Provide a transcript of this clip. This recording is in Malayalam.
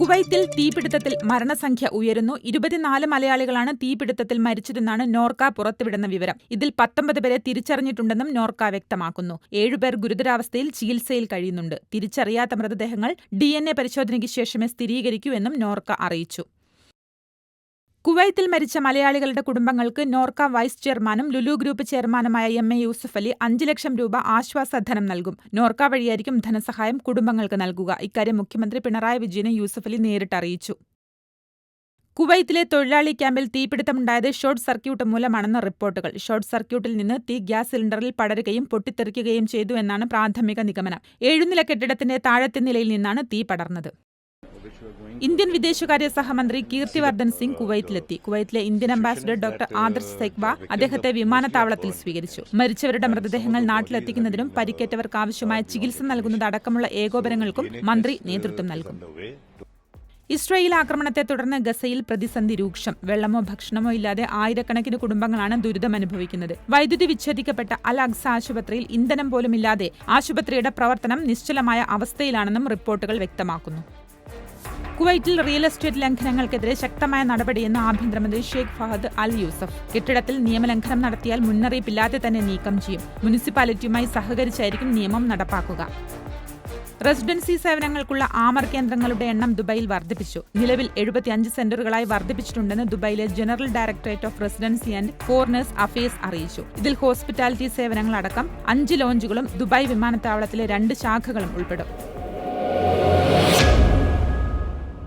കുവൈത്തിൽ തീപിടുത്തത്തിൽ മരണസംഖ്യ ഉയരുന്നു. ഇരുപത്തിനാല് മലയാളികളാണ് തീപിടുത്തത്തിൽ മരിച്ചതെന്നാണ് നോർക്ക പുറത്തുവിടുന്ന വിവരം. ഇതിൽ പത്തൊമ്പത് പേരെ തിരിച്ചറിഞ്ഞിട്ടുണ്ടെന്നും നോർക്ക വ്യക്തമാക്കുന്നു. ഏഴുപേർ ഗുരുതരാവസ്ഥയിൽ ചികിത്സയിൽ കഴിയുന്നുണ്ട്. തിരിച്ചറിയാത്ത മൃതദേഹങ്ങൾ ഡി പരിശോധനയ്ക്ക് ശേഷമേ സ്ഥിരീകരിക്കൂ എന്നും നോർക്ക അറിയിച്ചു. കുവൈത്തിൽ മരിച്ച മലയാളികളുടെ കുടുംബങ്ങൾക്ക് നോർക്ക വൈസ് ചെയർമാനും ലുലു ഗ്രൂപ്പ് ചെയർമാനുമായ എം എ യൂസഫ് അലി അഞ്ച് ലക്ഷം രൂപ ആശ്വാസധനം നൽകും. നോർക്ക വഴിയായിരിക്കും ധനസഹായം കുടുംബങ്ങൾക്ക് നൽകുക. ഇക്കാര്യം മുഖ്യമന്ത്രി പിണറായി വിജയനെ യൂസഫ് അലി നേരിട്ട് അറിയിച്ചു. കുവൈത്തിലെ തൊഴിലാളി ക്യാമ്പിൽ തീപിടുത്തമുണ്ടായത് ഷോർട്ട് സർക്യൂട്ട് മൂലമാണെന്ന് റിപ്പോർട്ടുകൾ. ഷോർട്ട് സർക്യൂട്ടിൽ നിന്ന് തീ ഗ്യാസ് സിലിണ്ടറിൽ പടരുകയും പൊട്ടിത്തെറിക്കുകയും ചെയ്തു എന്നാണ് പ്രാഥമിക നിഗമനം. ഏഴുനില കെട്ടിടത്തിന്റെ താഴത്തെ നിലയിൽ നിന്നാണ് തീ പടർന്നത്. ഇന്ത്യൻ വിദേശകാര്യ സഹമന്ത്രി കീർത്തിവർദ്ധൻ സിംഗ് കുവൈറ്റിലെത്തി. കുവൈത്തിലെ Indian ambassador doctor Adarsh Swaika അദ്ദേഹത്തെ വിമാനത്താവളത്തിൽ സ്വീകരിച്ചു. മരിച്ചവരുടെ മൃതദേഹങ്ങൾ നാട്ടിലെത്തിക്കുന്നതിനും പരിക്കേറ്റവർക്ക് ആവശ്യമായ ചികിത്സ നൽകുന്നത് അടക്കമുള്ള ഏകോപനങ്ങൾക്കും മന്ത്രി നേതൃത്വം നൽകും. ഇസ്രയേൽ ആക്രമണത്തെ തുടർന്ന് ഗസയിൽ പ്രതിസന്ധി രൂക്ഷം. വെള്ളമോ ഭക്ഷണമോ ഇല്ലാതെ ആയിരക്കണക്കിന് കുടുംബങ്ങളാണ് ദുരിതമനുഭവിക്കുന്നത് വൈദ്യുതി വിച്ഛേദിക്കപ്പെട്ട അൽ അക്സ ആശുപത്രിയിൽ ഇന്ധനം പോലുമില്ലാതെ ആശുപത്രിയുടെ പ്രവർത്തനം നിശ്ചലമായ അവസ്ഥയിലാണെന്നും റിപ്പോർട്ടുകൾ വ്യക്തമാക്കുന്നു. കുവൈറ്റിൽ റിയൽ എസ്റ്റേറ്റ് ലംഘനങ്ങൾക്കെതിരെ ശക്തമായ നടപടിയെന്ന് ആഭ്യന്തരമന്ത്രി ഷെയ്ഖ് ഫഹദ് അൽ യൂസഫ്. കെട്ടിടത്തിൽ നിയമലംഘനം നടത്തിയാൽ മുന്നറിയിപ്പില്ലാതെ തന്നെ നീക്കം ചെയ്യും. മുനിസിപ്പാലിറ്റിയുമായി സഹകരിച്ചായിരിക്കും നിയമം നടപ്പാക്കുക. റെസിഡൻസി സേവനങ്ങൾക്കുള്ള ആമർ കേന്ദ്രങ്ങളുടെ എണ്ണം ദുബൈയിൽ വർദ്ധിപ്പിച്ചു. നിലവിൽ എഴുപത്തിയഞ്ച് സെന്ററുകളായി വർദ്ധിപ്പിച്ചിട്ടുണ്ടെന്ന് ദുബൈയിലെ general directorate of residency and foreigners affairs അറിയിച്ചു. ഇതിൽ ഹോസ്പിറ്റാലിറ്റി സേവനങ്ങളടക്കം അഞ്ച് ലോഞ്ചുകളും ദുബായ് വിമാനത്താവളത്തിലെ രണ്ട് ശാഖകളും ഉൾപ്പെടും.